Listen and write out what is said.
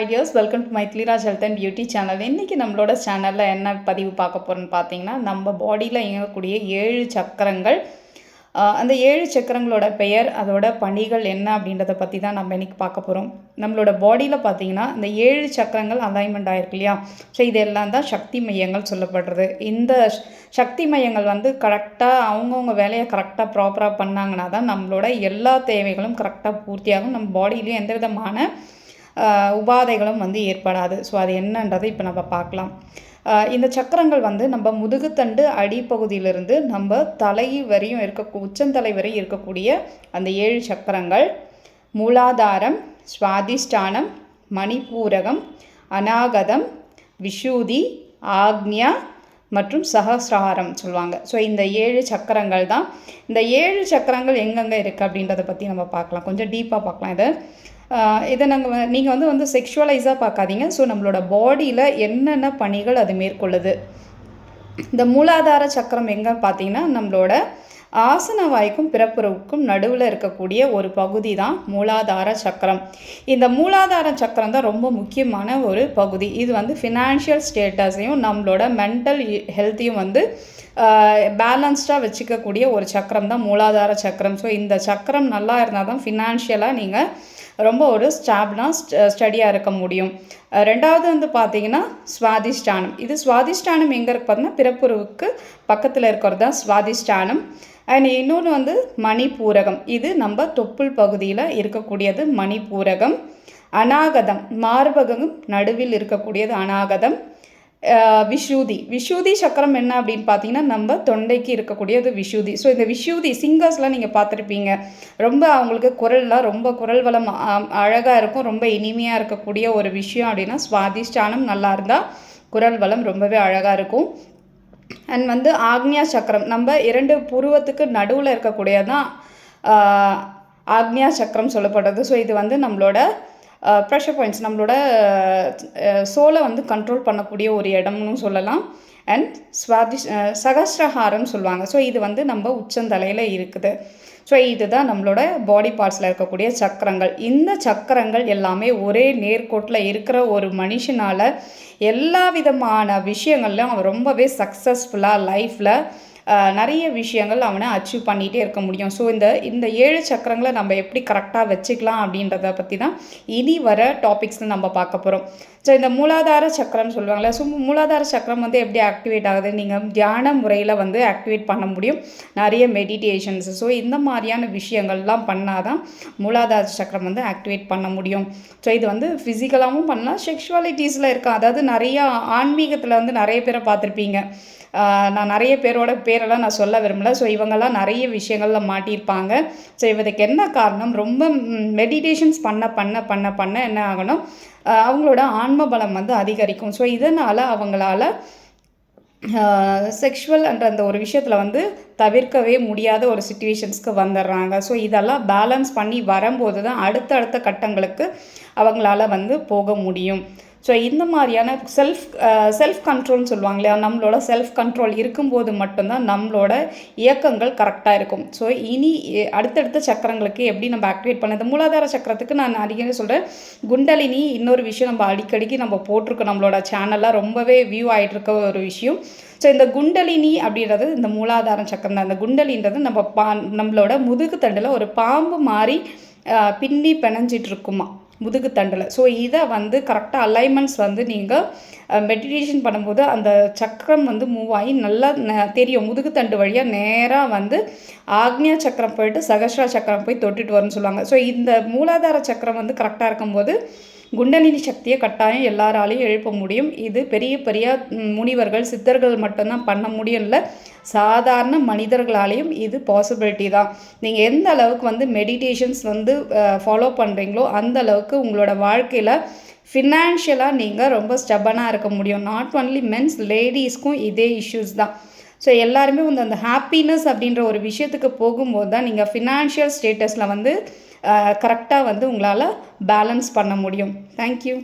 Ideas welcome to Maithliraj health and beauty channel இன்றைக்கி நம்மளோட சேனலில் என்ன பதிவு பார்க்க போகிறோன்னு பார்த்தீங்கன்னா நம்ம பாடியில் இயங்கக்கூடிய ஏழு சக்கரங்கள். அந்த ஏழு சக்கரங்களோட பெயர் அதோட பணிகள் என்ன அப்படின்றத பற்றி தான் நம்ம இன்றைக்கி பார்க்க போகிறோம் நம்மளோட பாடியில் பார்த்தீங்கன்னா இந்த ஏழு சக்கரங்கள் அலைன்மெண்ட் ஆயிருக்கு இல்லையா? ஸோ இதெல்லாம் தான் சக்தி மையங்கள் சொல்லப்படுறது. இந்த சக்தி மையங்கள் வந்து கரெக்டாக அவங்கவுங்க வேலையை கரெக்டாக ப்ராப்பராக பண்ணாங்கன்னா தான் நம்மளோட எல்லா தேவைகளும் கரெக்டாக பூர்த்தியாகும். நம்ம பாடியிலையும் எந்த விதமான உபாதைகளும் வந்து ஏற்படாது. ஸோ அது என்னன்றதை இப்போ நம்ம பார்க்கலாம். இந்த சக்கரங்கள் வந்து நம்ம முதுகுத்தண்டு அடிப்பகுதியிலிருந்து நம்ம தலை வரையும் இருக்க உச்சந்தலை வரை இருக்கக்கூடிய அந்த ஏழு சக்கரங்கள். மூலாதாரம் சுவாதிஷ்டானம் மணிப்பூரகம் அநாகதம் விஷூதி ஆக்ஞா மற்றும் சகசிரஹாரம் சொல்லுவாங்க. ஸோ இந்த ஏழு சக்கரங்கள் தான். இந்த ஏழு சக்கரங்கள் எங்கெங்கே இருக்குது அப்படின்றத பற்றி நம்ம பார்க்கலாம். கொஞ்சம் டீப்பாக பார்க்கலாம் இதை. இதை நாங்கள் நீங்கள் வந்து வந்து செக்ஷுவலைஸாக பார்க்காதீங்க. ஸோ நம்மளோட பாடியில் என்னென்ன பணிகள் அது மேற்கொள்ளுது? இந்த மூலாதார சக்கரம் எங்கே பார்த்தீங்கன்னா நம்மளோட ஆசன வாய்க்கும் பிறப்புறவுக்கும் நடுவில் இருக்கக்கூடிய ஒரு பகுதி தான் மூலாதார சக்கரம். இந்த மூலாதார சக்கரம் தான் ரொம்ப முக்கியமான ஒரு பகுதி. இது வந்து ஃபினான்ஷியல் ஸ்டேட்டஸையும் நம்மளோட மென்டல் ஹெல்த்தையும் வந்து பேலன்ஸ்டாக வச்சுக்கக்கூடிய ஒரு சக்கரம் தான் மூலாதார சக்கரம். ஸோ இந்த சக்கரம் நல்லா இருந்தால் தான் ஃபினான்ஷியலாக நீங்கள் ரொம்ப ஒரு ஸ்டாப்லாம் ஸ்டடியாக இருக்க முடியும். ரெண்டாவது வந்து பார்த்தீங்கன்னா சுவாதிஷ்டானம். இது சுவாதிஷ்டானம் எங்கே இருக்கு பார்த்தீங்கன்னா பிறப்புருவுக்கு பக்கத்தில் இருக்கிறது தான் சுவாதிஷ்டானம். அண்ட் இன்னொன்று வந்து மணிப்பூரகம். இது நம்ம தொப்புள் பகுதியில் இருக்கக்கூடியது மணிப்பூரகம். அநாகதம் மார்பகம் நடுவில் இருக்கக்கூடியது அநாகதம். விஷூதி. விஷூதி சக்கரம் என்ன அப்படின்னு பார்த்தீங்கன்னா நம்ம தொண்டைக்கு இருக்கக்கூடியது விஷூதி. ஸோ இந்த விஷூதி சிங்கர்ஸ்லாம் நீங்கள் பார்த்துருப்பீங்க. ரொம்ப அவங்களுக்கு குரல்லாம் ரொம்ப குரல் வளம் அழகாக இருக்கும். ரொம்ப இனிமையாக இருக்கக்கூடிய ஒரு விஷயம் அப்படின்னா சுவாதிஷ்டானம் நல்லா இருந்தால் குரல் வளம் ரொம்பவே அழகாக இருக்கும். அண்ட் வந்து ஆக்னியா சக்கரம். நம்ம இரண்டு புருவத்துக்கு நடுவில் இருக்கக்கூடியதான் ஆக்னியா சக்கரம் சொல்லப்படுறது. ஸோ இது வந்து நம்மளோட ப்ரெஷர் பாயிண்ட்ஸ் நம்மளோட சோலை வந்து கண்ட்ரோல் பண்ணக்கூடிய ஒரு இடம்னு சொல்லலாம். அண்ட் ஸ்வாதி சகஸ்ரஹாரம் சொல்லுவாங்க. ஸோ இது வந்து நம்ம உச்சந்தலையில் இருக்குது. ஸோ இதுதான் நம்மளோட பாடி பார்ட்ஸில் இருக்கக்கூடிய சக்கரங்கள். இந்த சக்கரங்கள் எல்லாமே ஒரே நேர்கோட்டில் இருக்கிற ஒரு மனுஷனால் எல்லா விதமான விஷயங்கள்லையும் அவன் ரொம்பவே சக்ஸஸ்ஃபுல்லாக லைஃப்பில் நிறைய விஷயங்கள் அவனை அச்சீவ் பண்ணிகிட்டே இருக்க முடியும். ஸோ இந்த இந்த ஏழு சக்கரங்களை நம்ம எப்படி கரெக்டாக வச்சுக்கலாம் அப்படின்றத பற்றி தான் இனி வர டாபிக்ஸில் நம்ம பார்க்க போகிறோம் ஸோ இந்த மூலாதார சக்கரம் சொல்லுவாங்கள்ல ஸோ மூலாதார சக்கரம் வந்து எப்படி ஆக்டிவேட் ஆகுது? நீங்கள் தியான முறையில் வந்து ஆக்டிவேட் பண்ண முடியும். நிறைய மெடிடேஷன்ஸ் ஸோ இந்த மாதிரியான விஷயங்கள்லாம் பண்ணால் தான் மூலாதார சக்கரம் வந்து ஆக்டிவேட் பண்ண முடியும். ஸோ இது வந்து ஃபிசிக்கலாகவும் பண்ணலாம். செக்ஷுவாலிட்டிஸில் இருக்கும் அதாவது நிறைய ஆன்மீகத்தில் வந்து நிறைய பேரை பார்த்துருப்பீங்க. நான் நிறைய பேரோட பேரெல்லாம் நான் சொல்ல விரும்பல. ஸோ இவங்கெல்லாம் நிறைய விஷயங்களில் மாட்டியிருப்பாங்க. ஸோ இதுக்கு என்ன காரணம்? ரொம்ப மெடிடேஷன்ஸ் பண்ண பண்ண பண்ண பண்ண என்ன ஆகணும்? அவங்களோட ஆன்ம பலம் வந்து அதிகரிக்கும். ஸோ இதனால் அவங்களால செக்ஷுவல் என்ற அந்த ஒரு விஷயத்தில் வந்து தவிர்க்கவே முடியாத ஒரு சுச்சுவேஷன்ஸ்க்கு வந்துடுறாங்க ஸோ இதெல்லாம் பேலன்ஸ் பண்ணி வரும்போது தான் அடுத்தடுத்த கட்டங்களுக்கு அவங்களால வந்து போக முடியும். ஸோ இந்த மாதிரியான செல்ஃப் செல்ஃப் கண்ட்ரோல்னு சொல்லுவாங்க இல்லையா? நம்மளோட செல்ஃப் கண்ட்ரோல் இருக்கும்போது மட்டும்தான் நம்மளோட இயக்கங்கள் கரெக்டாக இருக்கும். ஸோ இனி அடுத்தடுத்த சக்கரங்களுக்கு எப்படி நம்ம ஆக்டிவேட் பண்ணது மூலாதார சக்கரத்துக்கு நான் அடிக்கடி சொல்கிறேன் குண்டலினி இன்னொரு விஷயம் நம்ம அடிக்கடிக்கு நம்ம போட்டிருக்கோம் நம்மளோட சேனலில் ரொம்பவே வியூ ஆகிட்டு இருக்க ஒரு விஷயம். ஸோ இந்த குண்டலினி அப்படின்றது இந்த மூலாதார சக்கரம் தான். இந்த குண்டலின்றது நம்ம பா நம்மளோட முதுகு தண்டில் ஒரு பாம்பு மாதிரி பின்னி பிணைஞ்சிட்டு இருக்குமா? முதுகு தண்டில். ஸோ இதை வந்து கரெக்டாக அலைன்மெண்ட்ஸ் வந்து நீங்கள் மெடிடேஷன் பண்ணும்போது அந்த சக்கரம் வந்து மூவ் ஆகி நல்லா ந- தெரியும். முதுகு தண்டு வழியாக நேராக வந்து ஆக்னியா சக்கரம் போயிட்டு சகஸ்ரா சக்கரம் போய் தொட்டுட்டு வரும்னு சொல்லுவாங்க. ஸோ இந்த மூலாதார சக்கரம் வந்து கரெக்டாக இருக்கும்போது குண்டலினி சக்தியை கட்டாயம் எல்லாராலையும் எழுப்ப முடியும். இது பெரிய பெரிய முனிவர்கள் சித்தர்கள் மட்டும்தான் பண்ண முடியும் இல்லை சாதாரண மனிதர்களாலேயும் இது பாசிபிலிட்டி தான். நீங்கள் எந்த அளவுக்கு வந்து மெடிடேஷன்ஸ் வந்து ஃபாலோ பண்ணுறீங்களோ அந்த அளவுக்கு உங்களோட வாழ்க்கையில் ஃபினான்ஷியலாக நீங்கள் ரொம்ப ஸ்டெபனாக இருக்க முடியும். நாட் ஒன்லி மென்ஸ் லேடிஸ்க்கும் இதே இஷ்யூஸ் தான். ஸோ எல்லாருமே வந்து அந்த ஹாப்பினஸ் அப்படின்ற ஒரு விஷயத்துக்கு போகும்போது தான் நீங்கள் ஃபினான்ஷியல் ஸ்டேட்டஸில் வந்து கரெக்டாக வந்து உங்களால் பேலன்ஸ் பண்ண முடியும். தேங்க்யூ